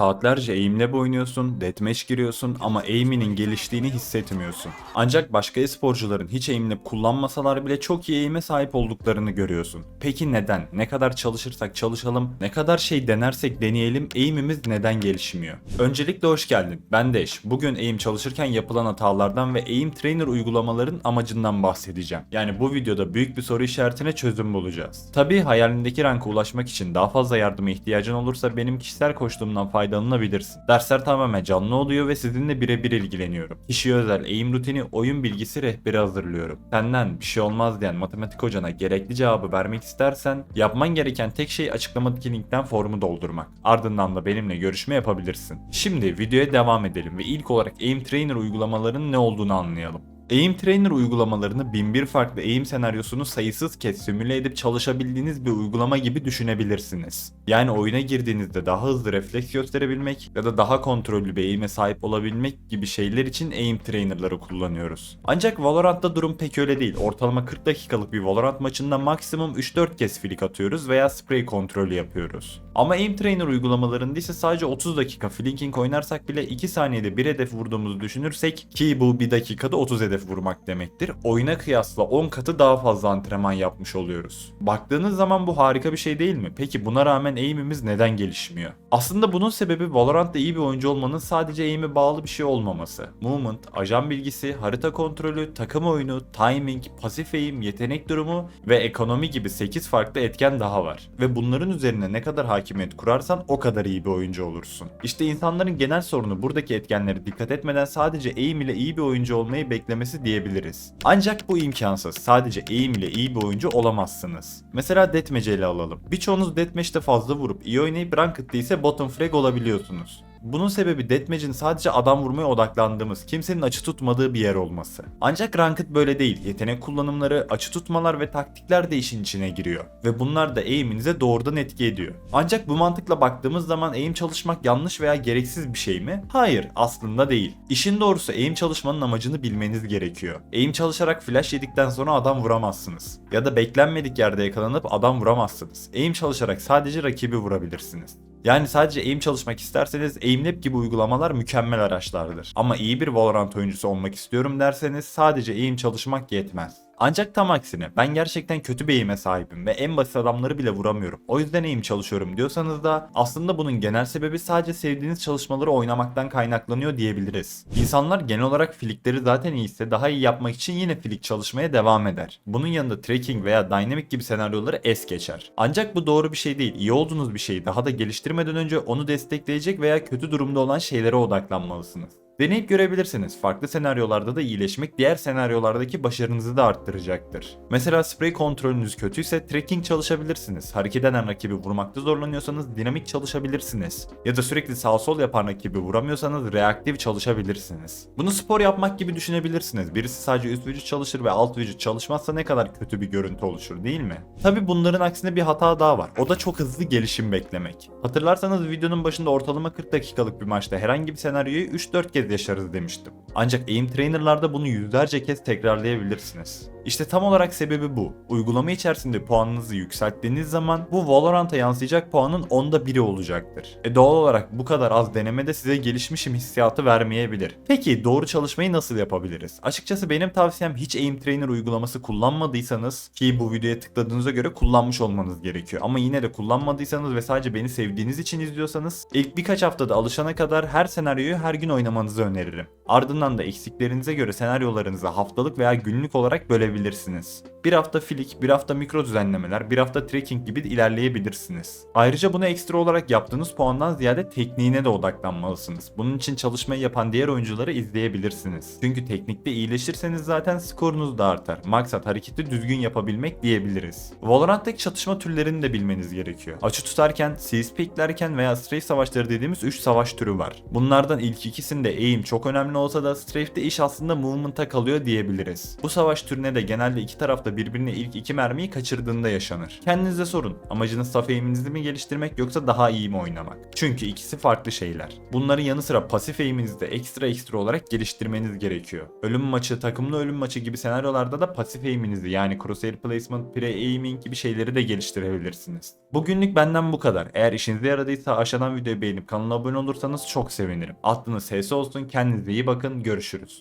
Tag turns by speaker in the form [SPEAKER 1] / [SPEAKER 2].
[SPEAKER 1] Saatlerce eğimle oynuyorsun, deathmatch giriyorsun ama eğiminin geliştiğini hissetmiyorsun. Ancak başka e-sporcuların hiç eğimle kullanmasalar bile çok iyi eğime sahip olduklarını görüyorsun. Peki neden? Ne kadar çalışırsak çalışalım, ne kadar şey denersek deneyelim eğimimiz neden gelişmiyor? Öncelikle hoş geldin. Ben Deş. Bugün eğim çalışırken yapılan hatalardan ve eğim trainer uygulamaların amacından bahsedeceğim. Yani bu videoda büyük bir soru işaretine çözüm bulacağız. Tabii hayalindeki ranka ulaşmak için daha fazla yardıma ihtiyacın olursa benim kişisel koçluğumdan faydalanabilirsin. Dersler tamamen canlı oluyor ve sizinle birebir ilgileniyorum. Kişiye özel eğim rutini, oyun bilgisi rehberi hazırlıyorum. Senden bir şey olmaz diyen matematik hocana gerekli cevabı vermek istersen yapman gereken tek şey açıklamadaki linkten formu doldurmak. Ardından da benimle görüşme yapabilirsin. Şimdi videoya devam edelim ve ilk olarak Aim Trainer uygulamalarının ne olduğunu anlayalım. Aim Trainer uygulamalarını binbir farklı eğim senaryosunu sayısız kez simüle edip çalışabildiğiniz bir uygulama gibi düşünebilirsiniz. Yani oyuna girdiğinizde daha hızlı refleks gösterebilmek ya da daha kontrollü bir eğime sahip olabilmek gibi şeyler için Aim Trainer'ları kullanıyoruz. Ancak Valorant'ta durum pek öyle değil. Ortalama 40 dakikalık bir Valorant maçında maksimum 3-4 kez flick atıyoruz veya spray kontrolü yapıyoruz. Ama Aim Trainer uygulamalarında ise sadece 30 dakika flinking oynarsak bile 2 saniyede bir hedef vurduğumuzu düşünürsek ki bu 1 dakikada 30 hedef vurmak demektir. Oyuna kıyasla 10 katı daha fazla antrenman yapmış oluyoruz. Baktığınız zaman bu harika bir şey değil mi? Peki buna rağmen eğimimiz neden gelişmiyor? Aslında bunun sebebi Valorant'ta iyi bir oyuncu olmanın sadece eğime bağlı bir şey olmaması. Movement, ajan bilgisi, harita kontrolü, takım oyunu, timing, pasif eğim, yetenek durumu ve ekonomi gibi 8 farklı etken daha var. Ve bunların üzerine ne kadar hakimiyet kurarsan o kadar iyi bir oyuncu olursun. İşte insanların genel sorunu buradaki etkenlere dikkat etmeden sadece eğim ile iyi bir oyuncu olmayı beklemesi diyebiliriz. Ancak bu imkansız. Sadece eğim ile iyi bir oyuncu olamazsınız. Mesela Deathmatch'i ele alalım. Birçoğunuz Deathmatch'te fazla vurup iyi oynayıp Ranked'da ise bottom frag olabiliyorsunuz. Bunun sebebi Deathmatch'in sadece adam vurmaya odaklandığımız, kimsenin açı tutmadığı bir yer olması. Ancak Ranked böyle değil. Yetenek kullanımları, açı tutmalar ve taktikler de işin içine giriyor. Ve bunlar da eğiminize doğrudan etki ediyor. Ancak bu mantıkla baktığımız zaman eğim çalışmak yanlış veya gereksiz bir şey mi? Hayır, aslında değil. İşin doğrusu eğim çalışmanın amacını bilmeniz gerekiyor. Eğim çalışarak flash yedikten sonra adam vuramazsınız. Ya da beklenmedik yerde yakalanıp adam vuramazsınız. Eğim çalışarak sadece rakibi vurabilirsiniz. Yani sadece aim çalışmak isterseniz AimLab gibi uygulamalar mükemmel araçlardır. Ama iyi bir Valorant oyuncusu olmak istiyorum derseniz sadece aim çalışmak yetmez. Ancak tam aksine ben gerçekten kötü bir eğime sahibim ve en basit adamları bile vuramıyorum. O yüzden eğim çalışıyorum diyorsanız da aslında bunun genel sebebi sadece sevdiğiniz çalışmaları oynamaktan kaynaklanıyor diyebiliriz. İnsanlar genel olarak filikleri zaten iyiyse daha iyi yapmak için yine filik çalışmaya devam eder. Bunun yanında tracking veya dynamic gibi senaryoları es geçer. Ancak bu doğru bir şey değil. İyi olduğunuz bir şeyi daha da geliştirmeden önce onu destekleyecek veya kötü durumda olan şeylere odaklanmalısınız. Deneyip görebilirsiniz. Farklı senaryolarda da iyileşmek diğer senaryolardaki başarınızı da arttıracaktır. Mesela spray kontrolünüz kötüyse tracking çalışabilirsiniz. Hareket eden rakibi vurmakta zorlanıyorsanız dinamik çalışabilirsiniz. Ya da sürekli sağ sol yapan rakibi vuramıyorsanız reaktif çalışabilirsiniz. Bunu spor yapmak gibi düşünebilirsiniz. Birisi sadece üst vücut çalışır ve alt vücut çalışmazsa ne kadar kötü bir görüntü oluşur değil mi? Tabi bunların aksine bir hata daha var. O da çok hızlı gelişim beklemek. Hatırlarsanız videonun başında ortalama 40 dakikalık bir maçta herhangi bir senaryoyu 3-4 kez yaşarız demiştim. Ancak aim trainerlarda bunu yüzlerce kez tekrarlayabilirsiniz. İşte tam olarak sebebi bu. Uygulama içerisinde puanınızı yükselttiğiniz zaman bu Valorant'a yansıyacak puanın onda biri olacaktır. E doğal olarak bu kadar az denemede size gelişmişim hissiyatı vermeyebilir. Peki doğru çalışmayı nasıl yapabiliriz? Açıkçası benim tavsiyem hiç aim trainer uygulaması kullanmadıysanız ki bu videoya tıkladığınıza göre kullanmış olmanız gerekiyor. Ama yine de kullanmadıysanız ve sadece beni sevdiğiniz için izliyorsanız ilk birkaç haftada alışana kadar her senaryoyu her gün oynamanızı öneririm. Ardından da eksiklerinize göre senaryolarınızı haftalık veya günlük olarak bölebilirsiniz ulaşabilirsiniz. Bir hafta filik, bir hafta mikro düzenlemeler, bir hafta tracking gibi ilerleyebilirsiniz. Ayrıca bunu ekstra olarak yaptığınız puandan ziyade tekniğine de odaklanmalısınız. Bunun için çalışmayı yapan diğer oyuncuları izleyebilirsiniz. Çünkü teknikte iyileşirseniz zaten skorunuz da artar. Maksat hareketi düzgün yapabilmek diyebiliriz. Valorant'taki çatışma türlerini de bilmeniz gerekiyor. Açı tutarken, CSP eklerken veya strafe savaşları dediğimiz 3 savaş türü var. Bunlardan ilk ikisinde aim çok önemli olsa da strafe'de iş aslında movement'a kalıyor diyebiliriz. Bu savaş türüne de genelde iki tarafta birbirine ilk iki mermiyi kaçırdığında yaşanır. Kendinize sorun. Amacınız saf aim'inizi mi geliştirmek yoksa daha iyi mi oynamak? Çünkü ikisi farklı şeyler. Bunların yanı sıra pasif aim'inizi de ekstra ekstra olarak geliştirmeniz gerekiyor. Ölüm maçı, takımlı ölüm maçı gibi senaryolarda da pasif aim'inizi yani crosshair placement, pre-aiming gibi şeyleri de geliştirebilirsiniz. Bugünlük benden bu kadar. Eğer işinize yaradıysa aşağıdan videoyu beğenip kanala abone olursanız çok sevinirim. Aklınız HS olsun, kendinize iyi bakın, görüşürüz.